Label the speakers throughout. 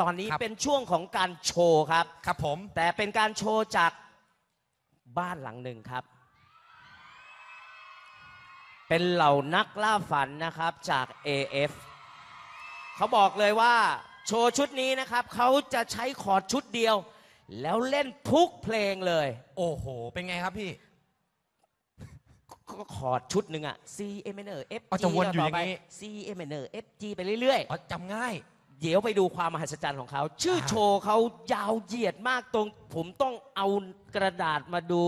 Speaker 1: ตอนนี้
Speaker 2: ครับ
Speaker 1: เป็นช่วงของการโชว์ครับ
Speaker 2: ครับผม
Speaker 1: แต่เป็นการโชว์จากบ้านหลังหนึ่งครับ เป็นเหล่านักล่าฝันนะครับจาก AF เขาบอกเลยว่าโชว์ชุดนี้นะครับ เขาจะใช้คอร์ดชุดเดียว แล้วเล่นทุกเพลงเลย
Speaker 2: โอ้โห เป็นไงครับพี่
Speaker 1: ก็คอร์ดชุดหนึ่งอะ C A minor F
Speaker 2: อ๋อ
Speaker 1: G
Speaker 2: จะวนอยู่
Speaker 1: ต่อไป
Speaker 2: อย่างนี้
Speaker 1: C A minor F G ไปเรื่อย
Speaker 2: อ๋อจำง่าย
Speaker 1: ๆ เดี๋ยวไปดูความมหัศจรรย์ของเขา ชื่อโชว์เขายาวเหยียดมากตรง ผมต้องเอากระดาษมาดู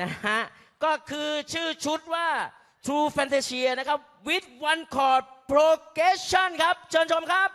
Speaker 1: นะฮะ ก็คือชื่อชุดว่า True Fantasia นะครับ with one chord progression ครับ เชิญชมครับ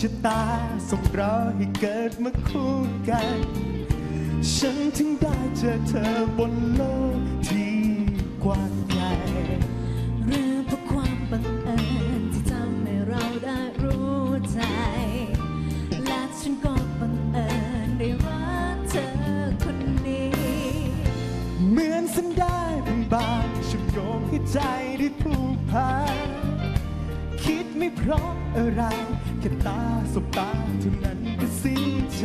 Speaker 3: ชคชะตาส่งเราให้เกิดมาคู่กัน ฉันถึงได้เจอเธอบนโลกที่กว้างใหญ่
Speaker 4: หรือเพราะความบังเอิญที่ทำให้เราได้รู้ใจ และฉันก็บังเอิญได้รักเธอคนนี้
Speaker 3: เหมือนสันได้เป็นบางเชื่อมโยงให้ใจได้ผูกพันคิด ไม่เพราะอะไรแค่ตาสบตาเท่านั้นก็สิ้นใจ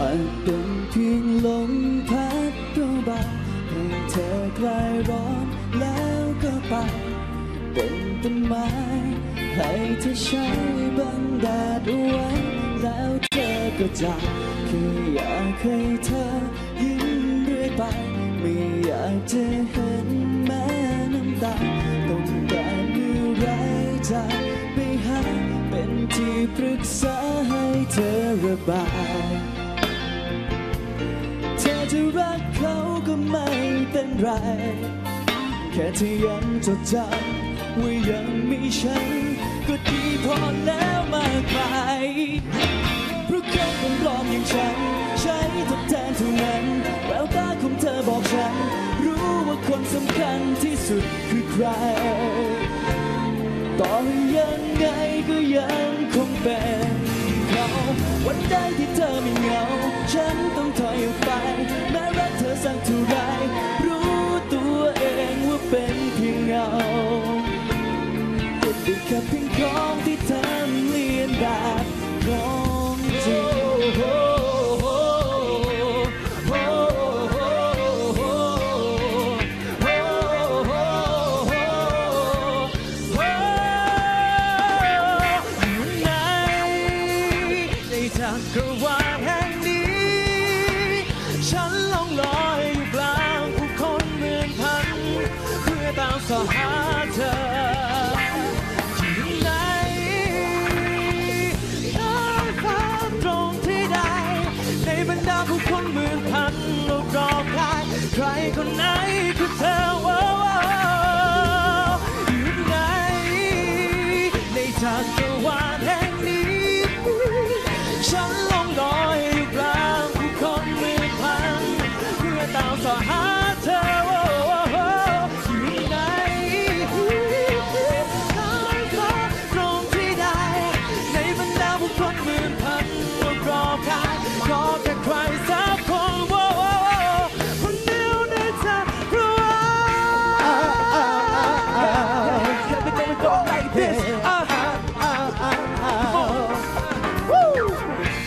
Speaker 4: อาจเป็นเพียง
Speaker 3: ลมพั
Speaker 4: ดเบาๆให้เธอคลายร้อนแล้
Speaker 5: วก็ไป เป็นต้นไม้ให้เธอใช้บังแดดเไว้ แล้วเธอก็จากแค่อยากให้เธอยิ้มด้วยไป ไม่อยากจะเห็นแม้น้ำตาต้องการอยู่ไรใจไปหาเป็นที่ปรึกษาให้เธอระบาย รักเขาก็ไม่เป็นไร แค่เธอยังจดจำว่ายังมีฉัน ก็ดีพอแล้วมากมายเพราะเขาคนปลอมอย่างฉัน ใช้ทดแทนเท่านั้นแววตาของเธอบอกฉัน รู้ว่าคนสำคัญที่สุดคือใครต่อให้ยังไงก็ยังคงเป็นเขาวันใดที่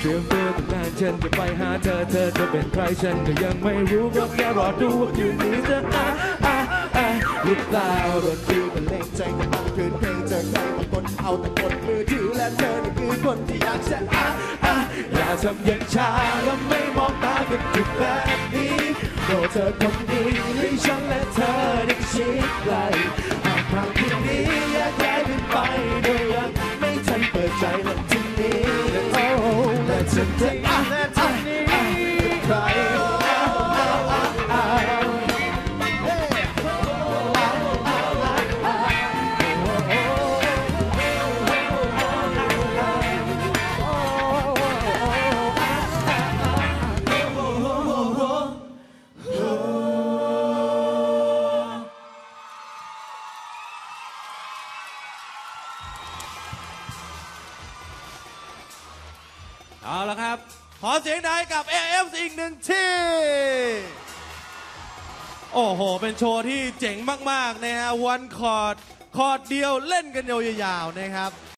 Speaker 5: เตรีย
Speaker 3: มตัวตั้งาน
Speaker 2: ฉันจะไปหาเธอเธอจะเป็นใครฉันก็ยังไม่รู้ก็แค่รอดูว่าคืนนี้จะอะอะอะหรือเปล่า
Speaker 5: ดนตรีบรรเลงใจกันตั้งคืนเพลงเจอใครบางคนเอาแต่กดมือถือและเธอนี่คือคนที่อยากจะอะอะ
Speaker 2: อย่าทำอย่างชาแล้วไม่มองตากันอยู่แบบนี้โปรดเธอคนดีให้ฉันและเธอได้ชิดไกลหากทางที่นี้แยกย้ายกันไปโดยยังไม่ทันเปิดใจและ และฉั
Speaker 6: เอาละครับ ขอเสียงดังให้กับ AF อีกหนึ่งที่ โอ้โห เป็นโชว์ที่เจ๋งมาก ๆ นะฮะ วันคอร์ด คอร์ดเดียวเล่นกันยาวๆนะครับ